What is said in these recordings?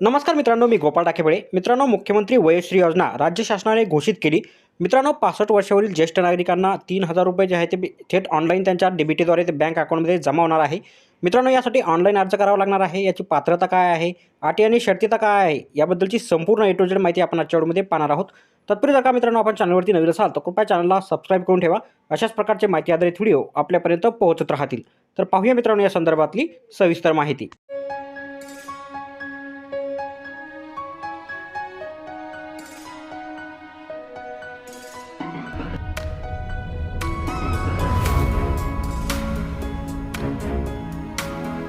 नमस्कार मित्रांनो मी गोपाळ टाकेबळे. मित्रांनो मुख्यमंत्री वयश्री योजना राज्य शासनाने घोषित केली. मित्रांनो पासष्ट वर्षावरील ज्येष्ठ नागरिकांना तीन हजार रुपये जे आहे ते थेट ऑनलाईन त्यांच्या डीबीटीद्वारे ते बँक अकाउंटमध्ये जमा होणार आहे. मित्रांनो यासाठी ऑनलाईन अर्ज करावा लागणार आहे. याची पात्रता काय आहे? अटी आणि शर्तीता काय आहे? याबद्दलची संपूर्ण ए टू माहिती आपण आजच्या व्हिडिओमध्ये पाहणार आहोत. तत्पूर्वी जर का मित्रांनो आपण चॅनलवरती नवीन असाल तर कृपया चॅनलला सबस्क्राईब करून ठेवा. अशाच प्रकारचे माहिती आधारित व्हिडिओ आपल्यापर्यंत पोहोचत राहतील. तर पाहूया मित्रांनो या संदर्भातली सविस्तर माहिती.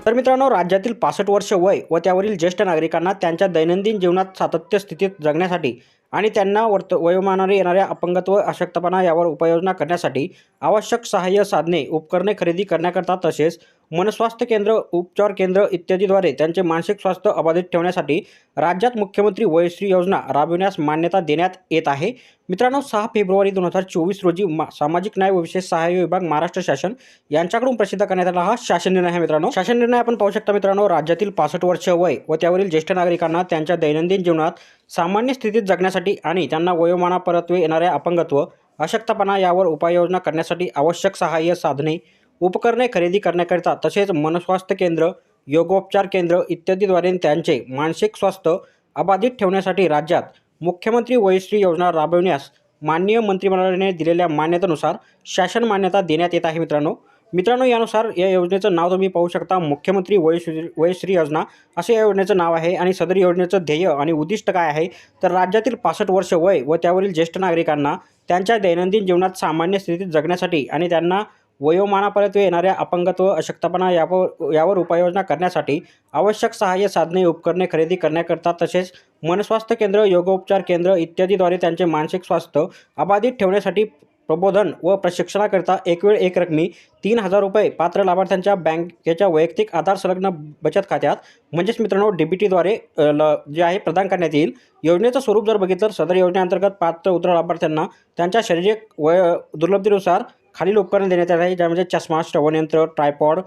तर मित्रांनो राज्यातील पासष्ट वर्ष वय व त्यावरील ज्येष्ठ नागरिकांना त्यांच्या दैनंदिन जीवनात सातत्य स्थितीत जगण्यासाठी आणि त्यांना वर्त वयोमानाने येणाऱ्या अपंगत्व अशक्तपणा यावर उपाययोजना करण्यासाठी आवश्यक सहाय्य साधने उपकरणे खरेदी करण्याकरता तसेच मनस्वास्थ्य केंद्र उपचार केंद्र इत्यादीद्वारे त्यांचे मानसिक स्वास्थ्य अबाधित ठेवण्यासाठी राज्यात मुख्यमंत्री वयश्री योजना राबविण्यास मान्यता देण्यात येत आहे. मित्रांनो सहा फेब्रुवारी दोन हजार चोवीस रोजी मा सामाजिक न्याय व विशेष सहाय्य विभाग महाराष्ट्र शासन यांच्याकडून प्रसिद्ध करण्यात आला हा शासन निर्णय आहे मित्रांनो. शासन निर्णय आपण पाहू शकता मित्रांनो राज्यातील पासष्ट वर्ष वय व त्यावरील ज्येष्ठ नागरिकांना त्यांच्या दैनंदिन जीवनात सामान्य स्थितीत जगण्यासाठी आणि त्यांना वयोमानापरत्वे येणाऱ्या अपंगत्व अशक्तपणा यावर उपाययोजना करण्यासाठी आवश्यक सहाय्य साधने उपकरणे खरेदी करण्याकरिता तसेच मनस्वास्थ्य केंद्र योगोपचार केंद्र इत्यादीद्वारे त्यांचे मानसिक स्वास्थ्य अबाधित ठेवण्यासाठी राज्यात मुख्यमंत्री वयश्री योजना राबविण्यास माननीय मंत्रिमंडळाने दिलेल्या मान्यतेनुसार शासन मान्यता देण्यात येत आहे मित्रांनो. मित्रांनो यानुसार या योजनेचं नाव तुम्ही पाहू शकता मुख्यमंत्री वयश्री वयश्री योजना. असे या योजनेचं नाव आहे आणि सदर योजनेचं ध्येय आणि उद्दिष्ट काय आहे? तर राज्यातील पासष्ट वर्ष वय व त्यावरील ज्येष्ठ नागरिकांना त्यांच्या दैनंदिन जीवनात सामान्य स्थितीत जगण्यासाठी आणि त्यांना वयोमानापर्यंत येणाऱ्या अपंगत्व अशक्तपणा यावर यावर उपाययोजना करण्यासाठी आवश्यक सहाय्य साधने उपकरणे खरेदी करण्याकरता तसेच मनस्वास्थ्य केंद्र योगोपचार केंद्र इत्यादीद्वारे त्यांचे मानसिक स्वास्थ्य अबाधित ठेवण्यासाठी प्रबोधन व प्रशिक्षणाकरिता एक वेळ एक रकमी तीन हजार रुपये पात्र लाभार्थ्यांच्या बँकेच्या वैयक्तिक आधार संलग्न बचत खात्यात म्हणजेच मित्रांनो डी बी टीद्वारे ल जे आहे प्रदान करण्यात येईल. योजनेचं स्वरूप जर बघितलं तर सदर योजनेअंतर्गत पात्र उतर लाभार्थ्यांना त्यांच्या शारीरिक वय दुर्लब्धीनुसार खालील उपकरण देण्यात आले आहे ज्यामध्ये चष्मा श्रवणयंत्र ट्रायपॉड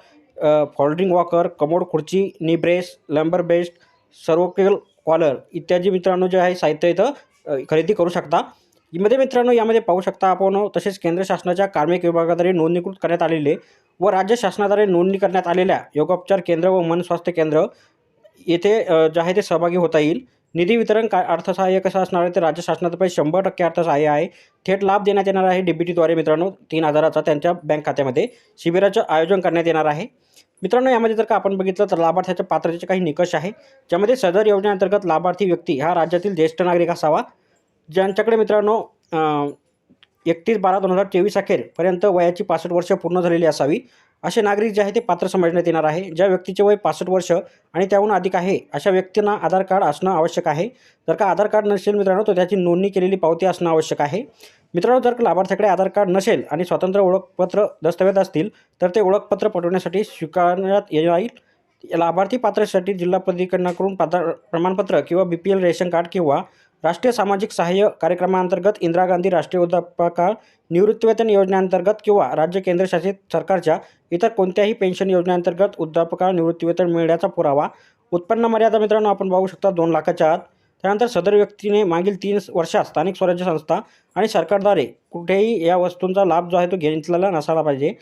फोल्डिंग वॉकर कमोड खुर्ची knee brace lumbar belt cervical collar इत्यादी मित्रांनो जे आहे साहित्य इथं खरेदी करू शकता. यामध्ये मित्रांनो यामध्ये पाहू शकता आपण तसेच केंद्र शासनाच्या कार्मिक विभागाद्वारे नोंदणीकृत करण्यात आलेले व राज्य शासनाद्वारे नोंदणी करण्यात आलेल्या योगोपचार केंद्र व मन स्वास्थ्य केंद्र येथे जे आहे ते सहभागी होता येईल. निधी वितरण का अर्थसहाय्य कसं असणार आहे तर राज्य शासनातर्फे शंभर टक्के अर्थसहाय्य आहे. थेट लाभ देण्यात येणार आहे डीबीटीद्वारे मित्रांनो. तीन हजाराचा त्यांच्या बँक खात्यामध्ये शिबिराचं आयोजन करण्यात येणार आहे. मित्रांनो यामध्ये जर का आपण बघितलं तर लाभार्थ्याच्या पात्रतेचे काही निकष आहे. ज्यामध्ये सदर योजनेअंतर्गत लाभार्थी व्यक्ती हा राज्यातील ज्येष्ठ नागरिक असावा. ज्यांच्याकडे मित्रांनो एकतीस बारा दोन हजार चोवीस अखेरपर्यंत वयाची पासष्ट वर्ष पूर्ण झालेली असावी. असे नागरिक जे आहे ते पात्र समजण्यात येणार आहे. ज्या व्यक्तीचे वय पासष्ट वर्ष आणि त्याहून अधिक आहे अशा व्यक्तींना आधार कार्ड असणं आवश्यक आहे. जर का आधार कार्ड नसेल मित्रांनो तर त्याची नोंदणी केलेली पावती असणं आवश्यक आहे. मित्रांनो जर लाभार्थ्याकडे आधार कार्ड नसेल आणि स्वतंत्र ओळखपत्र दस्तऐवज असतील तर ते ओळखपत्र पटवण्यासाठी स्वीकारण्यात येईल. लाभार्थी पात्रतेसाठी जिल्हा प्राधिकरणाकडून पात्र प्रमाणपत्र किंवा B P L ration card किंवा राष्ट्रीय सामाजिक सहाय्य कार्यक्रमांतर्गत इंदिरा गांधी राष्ट्रीय वृद्धापकाळ निवृत्तीवेतन योजनेअंतर्गत किंवा राज्य केंद्रशासित सरकारच्या इतर कोणत्याही पेन्शन योजनेअंतर्गत वृद्धापकाळ निवृत्तीवेतन मिळण्याचा पुरावा उत्पन्न मर्यादा मित्रांनो आपण पाहू शकता दोन लाखाच्या आत. त्यानंतर सदर व्यक्तीने मागील तीन वर्षात स्थानिक स्वराज्य संस्था आणि सरकारद्वारे कुठेही या वस्तूंचा लाभ जो आहे तो घेतलेला नसायला पाहिजे.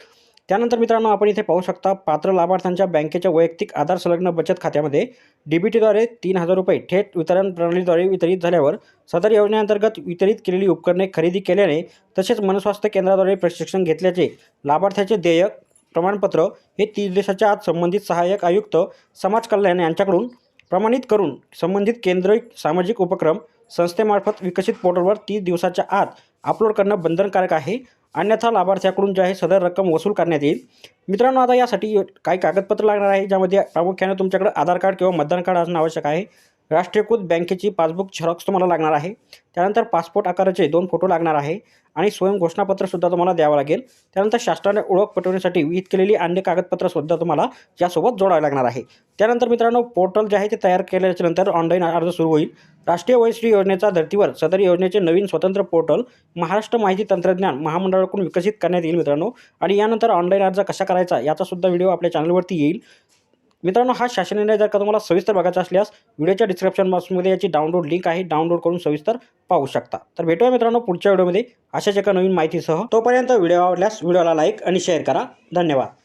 त्यानंतर मित्रांनो आपण इथे पाहू शकता पात्र लाभार्थ्यांच्या बँकेच्या वैयक्तिक आधार संलग्न बचत खात्यामध्ये डी बी टीद्वारे तीन हजार रुपये थेट वितरण प्रणालीद्वारे वितरित झाल्यावर सदर योजनेअंतर्गत वितरित केलेली उपकरणे खरेदी केल्याने तसेच मनस्वास्थ्य केंद्राद्वारे प्रशिक्षण घेतल्याचे लाभार्थ्याचे देयक प्रमाणपत्र हे तीस दिवसाच्या आत संबंधित सहाय्यक आयुक्त समाज कल्याण यांच्याकडून प्रमाणित करून संबंधित केंद्रीय सामाजिक उपक्रम संस्थेमार्फत विकसित पोर्टलवर तीस दिवसाच्या आत अपलोड करणं बंधनकारक आहे. अन्यथा लाभार्थ्याकडून जे आहे सदर रक्कम वसूल करण्यात येईल. मित्रांनो आता यासाठी काही कागदपत्र लागणार आहे? ज्यामध्ये प्रामुख्याने तुमच्याकडे आधार कार्ड किंवा मतदान कार्ड असणं आवश्यक आहे. राष्ट्रीयकृत बँकेची पासबुक झेरॉक्स तुम्हाला लागणार आहे. त्यानंतर पासपोर्ट आकाराचे दोन फोटो लागणार आहे आणि स्वयं घोषणापत्रसुद्धा तुम्हाला द्यावं लागेल. त्यानंतर शासनाने ओळख पटवण्यासाठी विहित केलेली अन्य कागदपत्रसुद्धा तुम्हाला यासोबत जोडावे लागणार आहे. त्यानंतर मित्रांनो पोर्टल जे आहे ते तयार केल्याच्यानंतर ऑनलाईन अर्ज सुरू होईल. राष्ट्रीय वयश्री योजनेच्या धर्तीवर सदर योजनेचे नवीन स्वतंत्र पोर्टल महाराष्ट्र माहिती तंत्रज्ञान महामंडळाकडून विकसित करण्यात येईल मित्रांनो. आणि यानंतर ऑनलाईन अर्ज कसा करायचा याचासुद्धा व्हिडिओ आपल्या चॅनलवरती येईल. मित्रांनो हा शासन निर्णय जर का तुम्हाला सविस्तर बघायचा असल्यास व्हिडिओच्या डिस्क्रिप्शन बॉक्समध्ये याची डाउनलोड लिंक आहे. डाउनलोड करून सविस्तर पाहू शकता. तर भेटूया मित्रांनो पुढच्या व्हिडिओमध्ये. अशाच एका नवीन माहितीसह तोपर्यंत व्हिडिओ आवडल्यास व्हिडिओला लाईक आणि शेअर करा. धन्यवाद.